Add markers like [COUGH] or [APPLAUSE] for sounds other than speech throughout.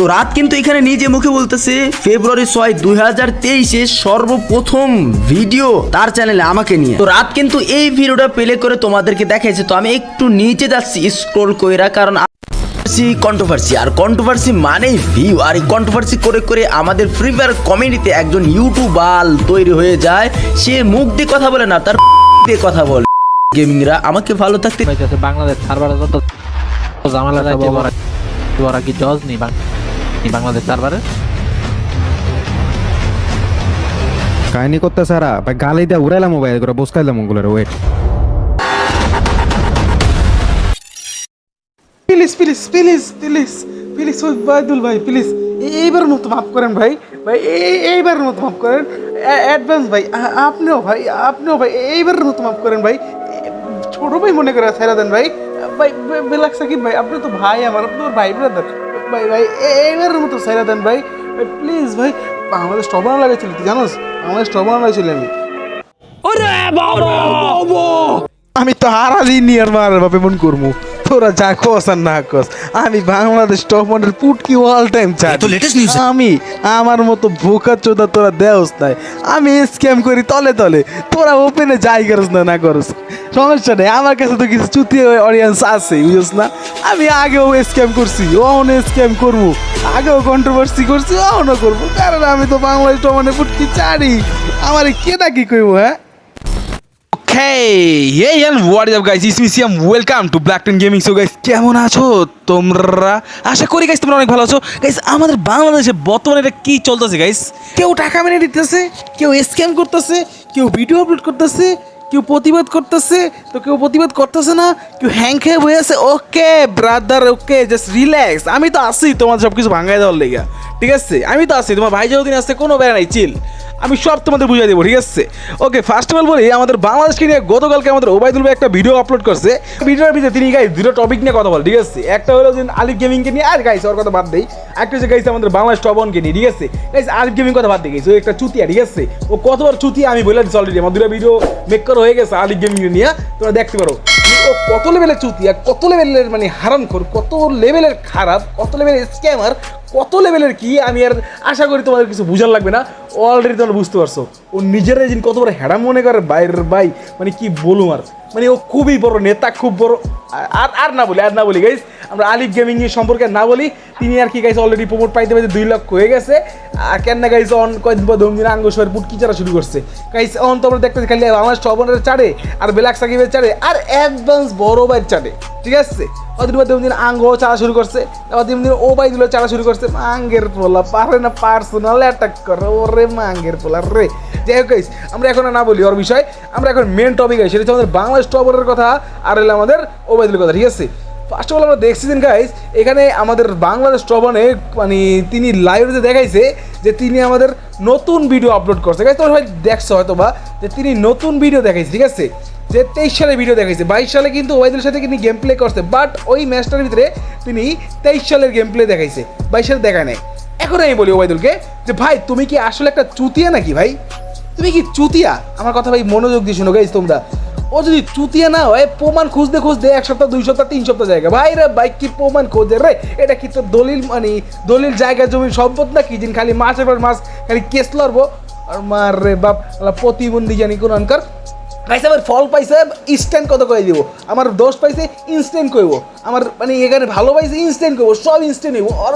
তো রাত কিন্তু এখানে নিজে মুখে বলতেছে ফেব্রুয়ারি ছয় দুই হাজার তেইশে সর্বপ্রথম ভিডিও তার চ্যানেলে আমাকে নিয়ে। তো রাত কিন্তু এই ভিডিওটা প্লে করে তোমাদেরকে দেখাইছে তো আমি একটু নিচে যাচ্ছি স্ক্রোল কইরা কারণ কন্ট্রোভার্সি আর কন্ট্রোভার্সি মানেই ভিউ আর এই কন্ট্রোভার্সি করে করে আমাদের ফ্রি ফায়ার কমিউনিটিতে একজন ইউটিউবার তৈরি হয়ে যায় সে মুখ দিয়ে কথা বলে না তার [LAUGHS] দিয়ে কথা বলে। গেমিংরা আমাকে ভালো থাকতে বাংলাদেশ সার্ভারে ওরা কি জজ নেই বাংলাদেশ সার্ভারে কাহিনী করতে সারা ভাই গালি দিয়ে উড়াইলাম মোবাইল করে বসকাইলাম ওগুলোর wait please please please please please ওই বাইদুল ভাই প্লিজ এইবার মতো মাফ করেন ভাই ভাই এই- এইবার মতো মাফ করেন। অ্যাডভান্স ভাই আপনিও ভাই আপনিও ভাই এইবার মতো মাফ করেন ভাই। ছোট ভাই মনে করে ছেড়ে দেন ভাই। ভাই বেলাক সাকিব ভাই আপনি তো ভাই আমার আপনি ওর ভাই ব্রাদার ভাই ভাই এবারের এইবারের মতো সাইরা দেন ভাই। ভাই প্লিজ ভাই আমাদের স্টবন লাগাইছিল তুই জানোস? আমাদের স্টবন লাগাইছিল আমি। আমি তো হারালি নিয়ার মার বাপে মন করমু। তোরা যা কস আর না কস। আমি বাংলাদেশ টপ মডেল পুটকি অল টাইম চাই তো লেটেস্ট নিউজ আমি আমার মতো বোকা চোদা তোরা দেওস নাই। আমি স্ক্যাম করি তলে তলে। তোরা ওপেনে যাই করস না না করস। সমস্যা নেই আমার কাছে তো কিছু চুতি অডিয়েন্স আছে বুঝছ না? আমি আগেও স্ক্যাম করছি অহনে স্ক্যাম করব। আগেও কন্ট্রোভার্সি করছি অহনও করব। কারণ আমি তো বাংলাদেশ টপ মডেল পুটকি চারি আমার কেটা কি কইবো হ্যাঁ? Okay, hey and what is up guys? It's me Siam. Welcome to Blackton Gaming. So guys, কেমন আছো তোমরা? আশা করি গাইস তোমরা অনেক ভালো আছো। গাইস আমাদের বাংলাদেশে বর্তমানে এটা কি চলতেছে গাইস কেউ টাকা মেনে দিতেছে কেউ স্ক্যাম করতেছে কেউ ভিডিও আপলোড করতেছে কেউ প্রতিবাদ করতেছে তো কেউ প্রতিবাদ করতেছে না কেউ হ্যাং খেয়ে বয়ে আছে। Okay brother okay just relax আমি তো আছি তোমার সব কিছু ভাঙাই দেওয়ার লেগে। ঠিক আছে? আমি তো আছি। তোমার ভাই যতদিন আসছে কোনো বেড়া নাই চিল আমি সব তোমাদের বুঝাই দেবো, ঠিক আছে? ওকে ফার্স্ট অফ অল বলি, আমাদের বাংলাদেশকে নিয়ে গতকালকে আমাদের ওবায়দুল ভাই একটা ভিডিও আপলোড করছে। ভিডিওর ভিতরে তিনি গাইস দুটো টপিক নিয়ে কথা বলে, ঠিক আছে? একটা হলো যে আলিফ গেমিংকে নিয়ে, আর গাইস ওর কথা বাদ দেই। একটা হচ্ছে গাইস আমাদের বাংলাদেশ টপনকে নিয়ে, ঠিক আছে? গাইস আলিফ গেমিং কথা বাদ দিয়ে গেছে ও একটা চুতিয়া, ঠিক আছে? ও কতবার চুতিয়া আমি বলে দিচ্ছি অলরেডি আমার দুটো ভিডিও মেক করা হয়ে গেছে আলিফ গেমিং নিয়ে, তোমরা দেখতে পারো। ও কত লেভেলের চুতিয়া কত লেভেলের মানে হারামখোর, কত লেভেলের খারাপ, কত লেভেলের স্ক্যামার কত লেভেলের কি, আমি আর আশা করি তোমাদের কিছু বুঝার লাগবে না। অলরেডি তোমরা বুঝতে পারছ। ও নিজের যিনি কত বড় হ্যাডাম মনে করে, বাইরের বাই মানে কি বলুম আর? মানে ও খুবই বড় নেতা, খুব বড়, আর আর না বলি, আর না বলি গাইস আমরা আলিফ গেমিং এর সম্পর্কে না বলি। তিনি আর কি গাইস অলরেডি প্রমোট পাইতে পাইতে দুই লক্ষ হয়ে গেছে। আর কেন না গাইস অন কয়েকদিন পর দমদিন আঙ্গসের পুটকি চারা শুরু করছে। গাইস অন তো আমরা দেখতে খালি আমার স্টবনের চাড়ে আর বেলাক সাকিবের চাড়ে আর অ্যাডভান্স বড় বাইর চাড়ে ঠিক আছে? ওদের মধ্যে দিন আঙ্গ চালা শুরু করছে এবার দিন দিন ও বাই দিল চালা শুরু করছে, মাঙ্গের পোলা, পারে না পার্সোনাল অ্যাটাক করে, ওরে মাঙ্গের পোলা, রে। যাই হোক আমরা এখন না বলি ওর বিষয়, আমরা এখন মেন টপিক আসি সেটা হচ্ছে আমাদের বাংলাদেশ টপরের কথা, আর হলো আমাদের ওবায়দুলের কথা ঠিক আছে? ফার্স্ট অফ অল আমরা দেখছি দিন গাইস এখানে আমাদের বাংলাদেশ টবনে মানে তিনি লাইভে দেখাইছে যে তিনি আমাদের নতুন ভিডিও আপলোড করছে। গাইস তোমরা সবাই দেখছ হয়তো বা যে তিনি নতুন ভিডিও দেখাইছে, ঠিক আছে? যে তেইশ সালে ভিডিও দেখাইছে। বাইশ সালে কিন্তু ওয়াইদুলের সাথে তিনি গেম প্লে করছে বাট ওই ম্যাচটার ভিতরে তিনি তেইশ সালের গেম প্লে দেখাইছে। বাইশ সালে দেখায় নাই। এখন আমি বলি ওবায়দুলকে যে, ভাই, তুমি কি আসলে একটা চুতিয়া নাকি ভাই? তুমি কি চুতিয়া? আমার কথা ভাই মনোযোগ দিয়ে শোনো গাইজ তোমরা। ও যদি চুতিয়া না হয়, প্রমাণ খুঁজতে খুঁজতে এক সপ্তাহ, দুই সপ্তাহ, তিন সপ্তাহ জায়গা। ভাই রে ভাই, কি প্রমাণ খোঁজে রে? এটা কি তো দলিল মানে? দলিল জায়গা, জমি, সম্পদ না কি জিন খালি মাছের পর মাছ খালি কেস লড়বো? আর মার রে বাপ প্রতিবন্ধী জানি কোন আনকার গাইছে আমার ফল পাইছে ইনস্ট্যান্ট কত করে দিব? আমার দোষ পাইছে ইনস্ট্যান্ট করব আমার মানে এখানে ভালো পাইছে ইনস্ট্যান্ট করব সব ইনস্ট্যান্ট হইব। আর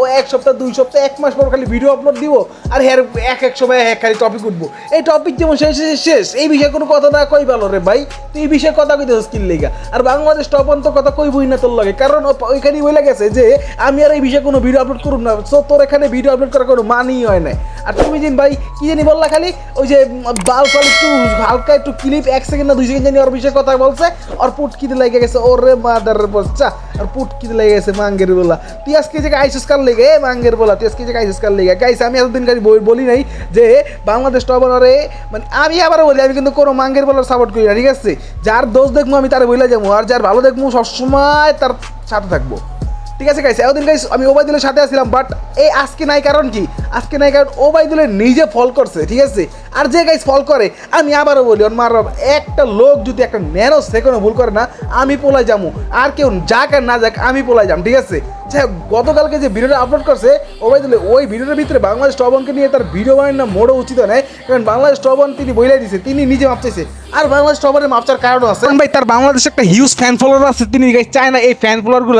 ও এক সপ্তাহ, দুই সপ্তাহ, এক মাস পর খালি ভিডিও আপলোড দিব, আর হ্যাঁ এক এক সময় এক খালি টপিক উঠবো। এই টপিক যেমন শেষ শেষ এই বিষয়ে কোনো কথা না কই ভালো রে ভাই। তুই এই বিষয়ে কথা কইতে স্কিল লেগা? আর বাংলাদেশ টপন তো কথা কইবই না তোর লাগে। কারণ ওইখানেই বলে গেছে যে, আমি আর এই বিষয়ে কোনো ভিডিও আপলোড করুম না। সো তোর এখানে ভিডিও আপলোড করার কোনো মানই হয় না আর তুমি জিন ভাই, কি জানি বললা খালি? ওই যে বাল ফাল একটু হালকা একটু ক্লিপ এক সেকেন্ড না দুই সেকেন্ড জানি ওর বিষয়ে কথা বলছে। আর পুটকিতে লেগে গেছে, ওরে মাদার বচ্চা আর পুটকিতে লেগে গেছে মাঙ্গের বলা। তুই আজকে যে আইসুস কার লেগে? মাঙ্গের বলা, তুই আজকে যে আইসুস কার লেগে? গাইস, আমি এতদিন বই- বলি নাই যে বাংলাদেশ টবনারে মানে আমি আবারও বলি, আমি কিন্তু কোনো মাঙ্গের বলার সাপোর্ট করি না, ঠিক আছে? যার দোষ দেখব আমি তার বইলা যাব, আর যার ভালো দেখব সবসময় তার সাথে থাকব। ঠিক আছে গাইস এতদিন গাইস আমি ওবায়দুলের সাথে আসছিলাম বাট এই আজকে নাই কারণ কি? আজকে নাই কারণ ওবায়দুলের নিজে ফল করছে, ঠিক আছে? আর যে গাইস ফল করে আমি আবারও বলি ওর মার একটা লোক যদি একটা ন্যারো সেকেন্ডও ভুল করে না আমি পোলাই যাব আর কেউ যাক আর না যাক আমি পোলাই যাম ঠিক আছে? হোক, গতকালকে যে ভিডিওটা আপলোড করছে ওবায়দুল ওই ভিডিওটার ভিতরে বাংলাদেশ টবনকে নিয়ে তার ভিডিও বানানোর না মোড়ও উচিত নয় কারণ বাংলাদেশ টবন তিনি বইলাই দিছে তিনি নিজে মাপ চাইছে। আর বাংলাদেশ টবনের মাপচার কারণও আছে। ভাই তার বাংলাদেশে একটা হিউজ ফ্যান ফলোয়ার আছে তিনি গাইস চায় না এই ফ্যান ফলোয়ারগুলো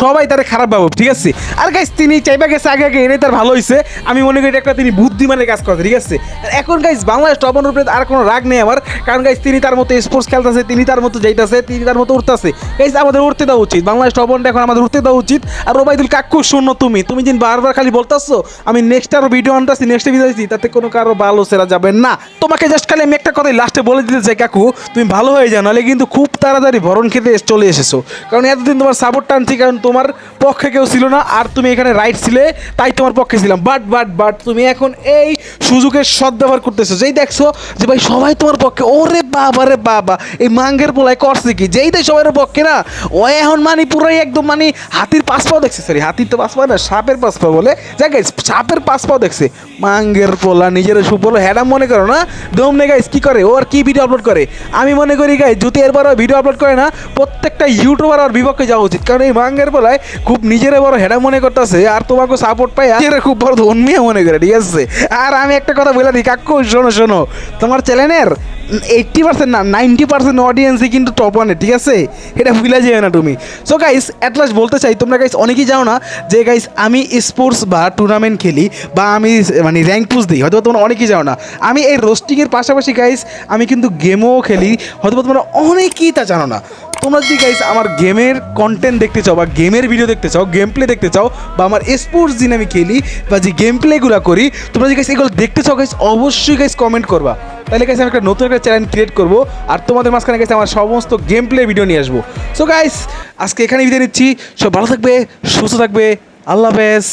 সবাই তার খারাপ ভাবুক ঠিক আছে? আর গাইস তিনি চাইবা গেছে আগে আগে এটাই তার ভালো হয়েছে আমি মনে করি এটা একটা তিনি বুদ্ধিমানের কাজ করছে ঠিক আছে? এখন গাইস বাংলাদেশ টবনের উপরে আর কোনো রাগ নেই আমার। কারণ গাইস তিনি তার মতো স্পোর্টস খেলতেছে, তিনি তার মতো যাইতেছে, তিনি তার মতো উঠতেছে। গাইস আমাদের উঠতে দেওয়া উচিত। বাংলাদেশ টবনটা এখন আমাদের উঠতে দেওয়া উচিত। আর ওবায়দুল কাকু, শূন্য তুমি। তুমি যিনি বারবার খালি বলতেছো, আমি নেক্সট আরও ভিডিও আনতেছি নেক্সট ভিডিও দিচ্ছি তাতে কোনো কারও ভালো সেরা যাবে না। তোমাকে জাস্ট খালি আমি একটা কথাই লাস্টে বলে দিতে চাই, কাকু, তুমি ভালো হয়ে যাও, নাহলে কিন্তু খুব তাড়াতাড়ি ভরণ খেতে চলে এসেছ। কারণ এতদিন তোমার সাপোর্ট টানছি কারণ তোমার পক্ষে কেউ ছিল না, আর তুমি এখানে রাইট ছিলে, তাই তোমার পক্ষে ছিলাম। বাট বাট বাট তুমি এখন এই সুযোগের সদ্ব্যবহার করতেছো যেই দেখছ যে ভাই সবাই তোমার পক্ষে ওরে বাবা রে বাবা, এই মাঙ্গের পোলায় করছে কি? যেই দেয় সবার পক্ষে না, ও এখন মানে পুরাই একদম মানে হাতির পাঁচ পাও দেখছে সরি হাতির তো পাঁচ পা না, সাপের পাঁচ পা বলে। যাই গাইস সাপের পাঁচ পাও দেখছে। মাঙ্গের পোলা নিজের সুপোলো হ্যাডাম মনে করো না? দম নে গাইস কি করে? ও আর কি ভিডিও আপলোড করে? আমি মনে করি গাই যদি এরপর ভিডিও আপলোড করে না, প্রত্যেকটা ইউটিউবার আর বিপক্ষে যাওয়া উচিত। কারণ এই মাঙ্গের পোলায় খুব নিজের বড় হেডা মনে করতেছে, আর তোমাকে সাপোর্ট পাই নিজের খুব বড় ধর্মীয় মনে করে, ঠিক আছে? আর আমি একটা কথা বলে দিই কাকু, শোনো শোনো, তোমার চ্যানেলের এইট্টি পার্সেন্ট না নাইনটি পার্সেন্ট অডিয়েন্সই কিন্তু টপ ওয়ানে ঠিক আছে? এটা ভুলে যেও না তুমি। সো গাইস অ্যাট লাস্ট বলতে চাই, তোমরা গাইস অনেকেই জানো না যে গাইস আমি স্পোর্টস বা টুর্নামেন্ট খেলি বা আমি মানে র্যাঙ্ক পুজ দিই। হয়তো তোমরা অনেকেই জানো না। আমি এই রোস্টিংয়ের পাশাপাশি গাইস আমি কিন্তু গেমও খেলি। হয়তো তোমরা অনেকেই তা জানো না। তোমরা যদি গাইস আমার গেমের কন্টেন্ট দেখতে চাও বা গেমের ভিডিও দেখতে চাও গেম প্লে দেখতে চাও বা আমার স্পোর্টস দিন আমি খেলি বা যে গেম প্লেগুলো করি, তোমরা যদি গাইস এগুলো দেখতে চাও গাইস অবশ্যই গাইস কমেন্ট করবা। তাহলে গাইস আমি একটা নতুন একটা চ্যানেল ক্রিয়েট করব আর তোমাদের মাঝখানে গাইস আমার সমস্ত গেম প্লে ভিডিও নিয়ে আসব। সো গাইস আজকে এখানে বিদায় নিচ্ছি। সব ভালো থাকবে, সুস্থ থাকবে। আল্লাহ হাফেজ।